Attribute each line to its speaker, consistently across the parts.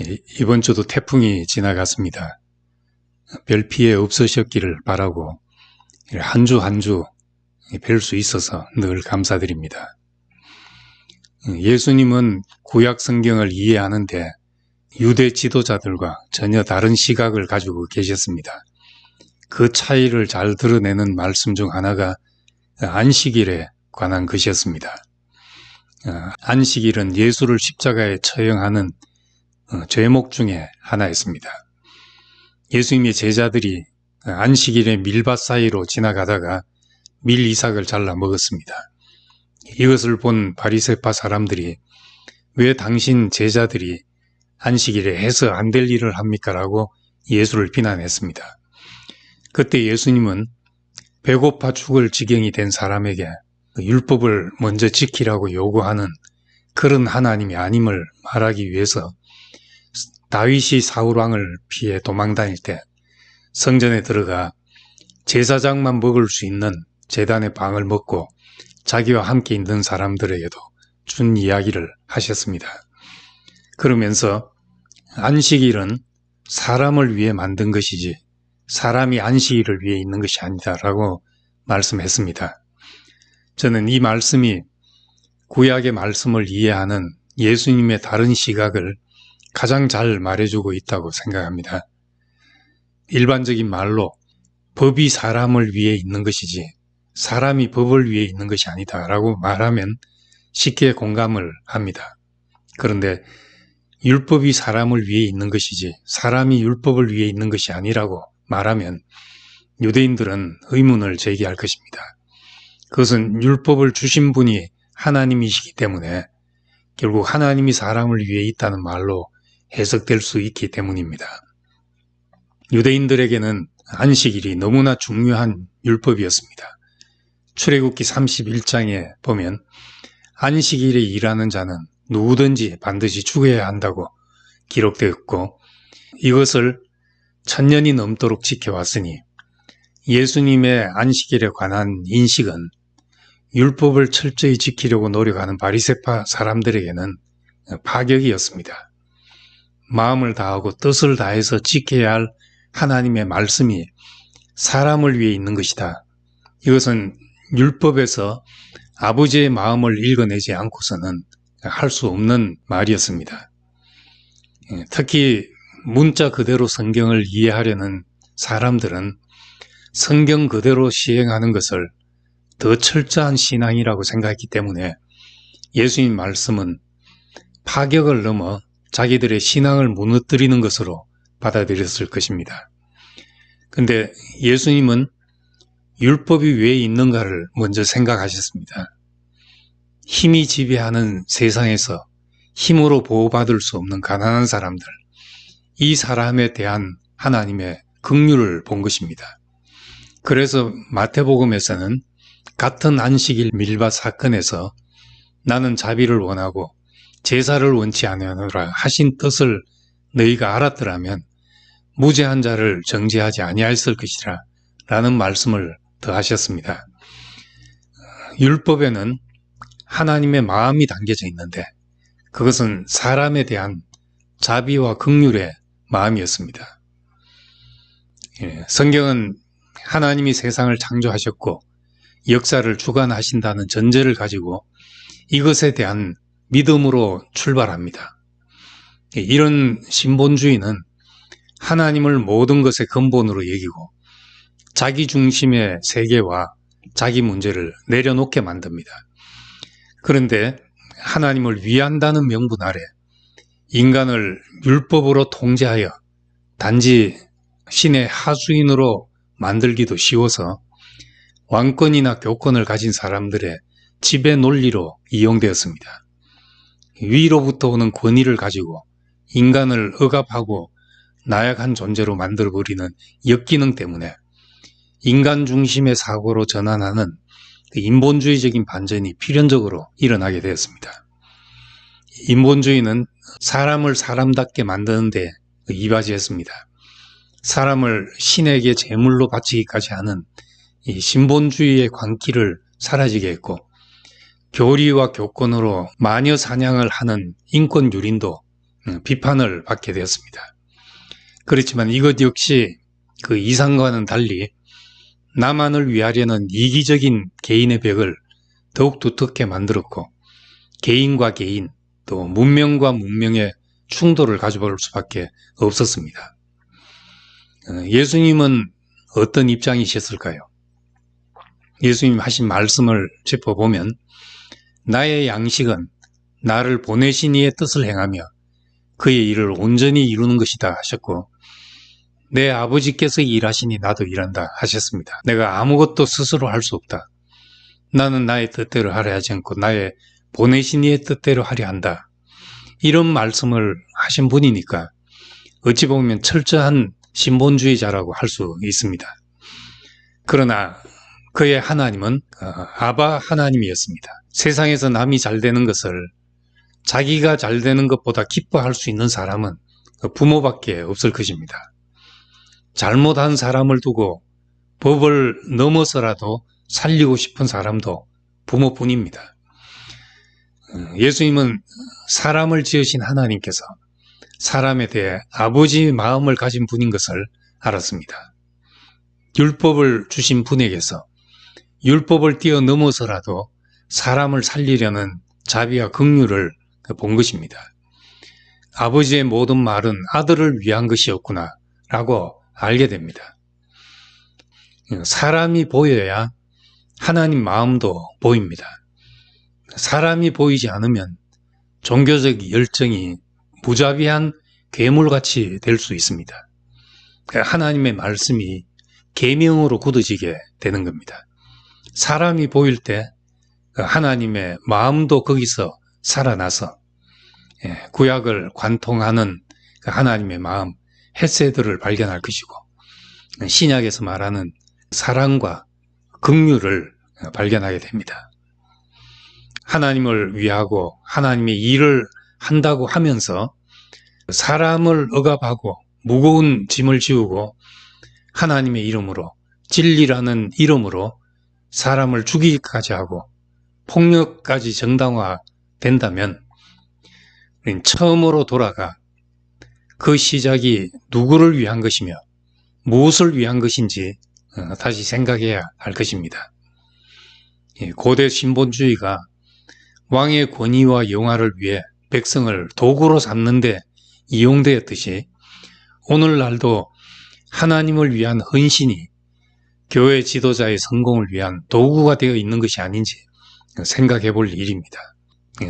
Speaker 1: 예, 이번 주도 태풍이 지나갔습니다. 별 피해 없으셨기를 바라고 한 주 한 주 뵐 수 있어서 늘 감사드립니다. 예수님은 구약 성경을 이해하는데 유대 지도자들과 전혀 다른 시각을 가지고 계셨습니다. 그 차이를 잘 드러내는 말씀 중 하나가 안식일에 관한 것이었습니다. 어, 안식일은 예수를 십자가에 처형하는 어, 죄목 중에 하나였습니다. 예수님의 제자들이 안식일에 밀밭 사이로 지나가다가 밀 이삭을 잘라 먹었습니다. 이것을 본 바리새파 사람들이 왜 당신 제자들이 안식일에 해서 안 될 일을 합니까? 라고 예수를 비난했습니다. 그때 예수님은 배고파 죽을 지경이 된 사람에게 율법을 먼저 지키라고 요구하는 그런 하나님이 아님을 말하기 위해서 다윗이 사울 왕을 피해 도망다닐 때 성전에 들어가 제사장만 먹을 수 있는 재단의 방을 먹고 자기와 함께 있는 사람들에게도 준 이야기를 하셨습니다. 그러면서 안식일은 사람을 위해 만든 것이지 사람이 안식일을 위해 있는 것이 아니다라고 말씀했습니다. 저는 이 말씀이 구약의 말씀을 이해하는 예수님의 다른 시각을 가장 잘 말해주고 있다고 생각합니다. 일반적인 말로 법이 사람을 위해 있는 것이지 사람이 법을 위해 있는 것이 아니다라고 말하면 쉽게 공감을 합니다. 그런데 율법이 사람을 위해 있는 것이지 사람이 율법을 위해 있는 것이 아니라고 말하면 유대인들은 의문을 제기할 것입니다. 그것은 율법을 주신 분이 하나님이시기 때문에 결국 하나님이 사람을 위해 있다는 말로 해석될 수 있기 때문입니다. 유대인들에게는 안식일이 너무나 중요한 율법이었습니다. 출애굽기 31장에 보면 안식일에 일하는 자는 누구든지 반드시 죽어야 한다고 기록되었고 이것을 천년이 넘도록 지켜왔으니 예수님의 안식일에 관한 인식은 율법을 철저히 지키려고 노력하는 바리세파 사람들에게는 파격이었습니다. 마음을 다하고 뜻을 다해서 지켜야 할 하나님의 말씀이 사람을 위해 있는 것이다. 이것은 율법에서 아버지의 마음을 읽어내지 않고서는 할 수 없는 말이었습니다. 예, 특히 문자 그대로 성경을 이해하려는 사람들은 성경 그대로 시행하는 것을 더 철저한 신앙이라고 생각했기 때문에 예수님 말씀은 파격을 넘어 자기들의 신앙을 무너뜨리는 것으로 받아들였을 것입니다. 근데 예수님은 율법이 왜 있는가를 먼저 생각하셨습니다. 힘이 지배하는 세상에서 힘으로 보호받을 수 없는 가난한 사람들, 이 사람에 대한 하나님의 긍휼을 본 것입니다. 그래서 마태복음에서는 같은 안식일 밀밭 사건에서 나는 자비를 원하고 제사를 원치 아니하노라 하신 뜻을 너희가 알았더라면 무죄한 자를 정죄하지 아니하였을 것이라 라는 말씀을 더하셨습니다. 율법에는 하나님의 마음이 담겨져 있는데 그것은 사람에 대한 자비와 극률의 마음이었습니다. 예, 성경은 하나님이 세상을 창조하셨고 역사를 주관하신다는 전제를 가지고 이것에 대한 믿음으로 출발합니다. 이런 신본주의는 하나님을 모든 것의 근본으로 여기고 자기 중심의 세계와 자기 문제를 내려놓게 만듭니다. 그런데 하나님을 위한다는 명분 아래 인간을 율법으로 통제하여 단지 신의 하수인으로 만들기도 쉬워서 왕권이나 교권을 가진 사람들의 지배 논리로 이용되었습니다. 위로부터 오는 권위를 가지고 인간을 억압하고 나약한 존재로 만들어버리는 역기능 때문에 인간 중심의 사고로 전환하는 그 인본주의적인 반전이 필연적으로 일어나게 되었습니다. 인본주의는 사람을 사람답게 만드는데 이바지했습니다. 사람을 신에게 제물로 바치기까지 하는 이 신본주의의 광기를 사라지게 했고 교리와 교권으로 마녀 사냥을 하는 인권 유린도 음, 비판을 받게 되었습니다. 그렇지만 이것 역시 그 이상과는 달리 나만을 위하려는 이기적인 개인의 벽을 더욱 두텁게 만들었고 개인과 개인 또 문명과 문명의 충돌을 가져볼 수밖에 없었습니다. 어, 예수님은 어떤 입장이셨을까요? 예수님 하신 말씀을 짚어보면 나의 양식은 나를 보내신 이의 뜻을 행하며 그의 일을 온전히 이루는 것이다 하셨고 내 아버지께서 일하시니 나도 일한다 하셨습니다. 내가 아무것도 스스로 할 수 없다. 나는 나의 뜻대로 하려 하지 않고 나의 보내신 이의 뜻대로 하려 한다. 이런 말씀을 하신 분이니까 어찌 보면 철저한 신본주의자라고 할 수 있습니다. 그러나 그의 하나님은 어, 아바 하나님이었습니다. 세상에서 남이 잘 되는 것을 자기가 잘 되는 것보다 기뻐할 수 있는 사람은 그 부모밖에 없을 것입니다. 잘못한 사람을 두고 법을 넘어서라도 살리고 싶은 사람도 부모뿐입니다. 어, 예수님은 사람을 지으신 하나님께서 사람에 대해 아버지 마음을 가진 분인 것을 알았습니다. 율법을 주신 분에게서 율법을 뛰어넘어서라도 사람을 살리려는 자비와 긍휼을 본 것입니다. 아버지의 모든 말은 아들을 위한 것이었구나 라고 알게 됩니다. 사람이 보여야 하나님 마음도 보입니다. 사람이 보이지 않으면 종교적 열정이 무자비한 괴물같이 될 수 있습니다. 하나님의 말씀이 계명으로 굳어지게 되는 겁니다. 사람이 보일 때 하나님의 마음도 거기서 살아나서 예, 구약을 관통하는 그 하나님의 마음, 헤세드를 발견할 것이고 신약에서 말하는 사랑과 긍휼을 발견하게 됩니다. 하나님을 위하고 하나님의 일을 한다고 하면서 사람을 억압하고 무거운 짐을 지우고 하나님의 이름으로 진리라는 이름으로 사람을 죽이기까지 하고 폭력까지 정당화 된다면 처음으로 돌아가 그 시작이 누구를 위한 것이며 무엇을 위한 것인지 어, 다시 생각해야 할 것입니다. 고대 신본주의가 왕의 권위와 영화를 위해 백성을 도구로 삼는데 이용되었듯이 오늘날도 하나님을 위한 헌신이 교회 지도자의 성공을 위한 도구가 되어 있는 것이 아닌지 생각해 볼 일입니다.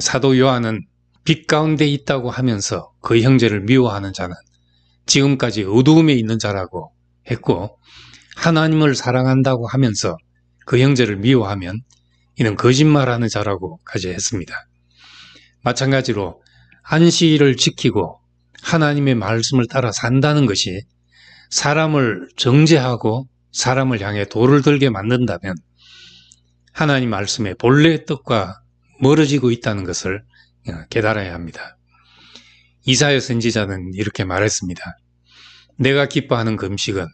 Speaker 1: 사도 요한은 빛 가운데 있다고 하면서 그 형제를 미워하는 자는 지금까지 어두움에 있는 자라고 했고 하나님을 사랑한다고 하면서 그 형제를 미워하면 이는 거짓말하는 자라고까지 했습니다. 마찬가지로 안식일을 지키고 하나님의 말씀을 따라 산다는 것이 사람을 정죄하고 사람을 향해 돌을 들게 만든다면 하나님 말씀의 본래의 뜻과 멀어지고 있다는 것을 깨달아야 합니다. 이사야 선지자는 이렇게 말했습니다. 내가 기뻐하는 금식은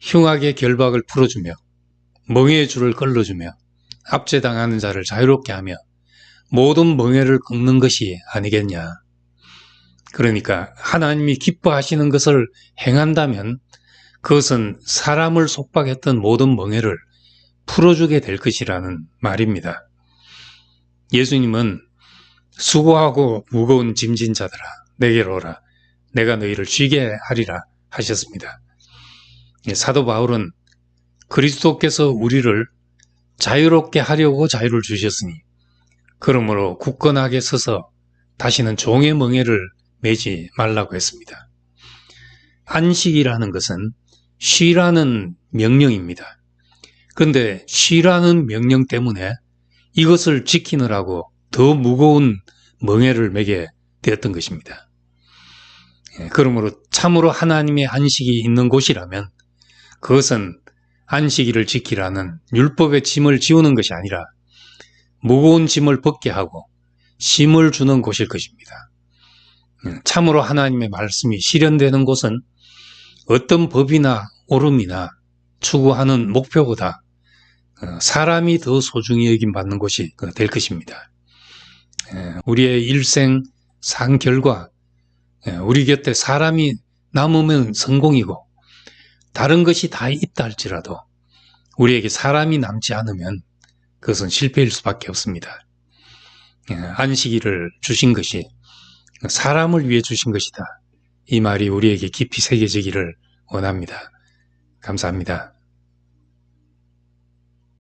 Speaker 1: 흉악의 결박을 풀어주며 멍해의 줄을 걸러주며 압제당하는 자를 자유롭게 하며 모든 멍해를 꺾는 것이 아니겠냐. 그러니까 하나님이 기뻐하시는 것을 행한다면 그것은 사람을 속박했던 모든 멍해를 풀어주게 될 것이라는 말입니다. 예수님은 수고하고 무거운 짐진 자들아 내게로 오라 내가 너희를 쉬게 하리라 하셨습니다. 예, 사도 바울은 그리스도께서 우리를 자유롭게 하려고 자유를 주셨으니 그러므로 굳건하게 서서 다시는 종의 멍에를 매지 말라고 했습니다. 안식이라는 것은 쉬라는 명령입니다. 근데 쉬라는 명령 때문에 이것을 지키느라고 더 무거운 멍에를 매게 되었던 것입니다. 예, 그러므로 참으로 하나님의 안식이 있는 곳이라면 그것은 안식일을 지키라는 율법의 짐을 지우는 것이 아니라 무거운 짐을 벗게 하고 심을 주는 곳일 것입니다. 예, 참으로 하나님의 말씀이 실현되는 곳은 어떤 법이나 오름이나 추구하는 목표보다 어, 사람이 더 소중히 여김 받는 곳이 될 것입니다. 예, 우리의 일생 산 결과 예, 우리 곁에 사람이 남으면 성공이고 다른 것이 다 있다 할지라도 우리에게 사람이 남지 않으면 그것은 실패일 수밖에 없습니다. 예, 안식일을 주신 것이 사람을 위해 주신 것이다. 이 말이 우리에게 깊이 새겨지기를 원합니다. 감사합니다.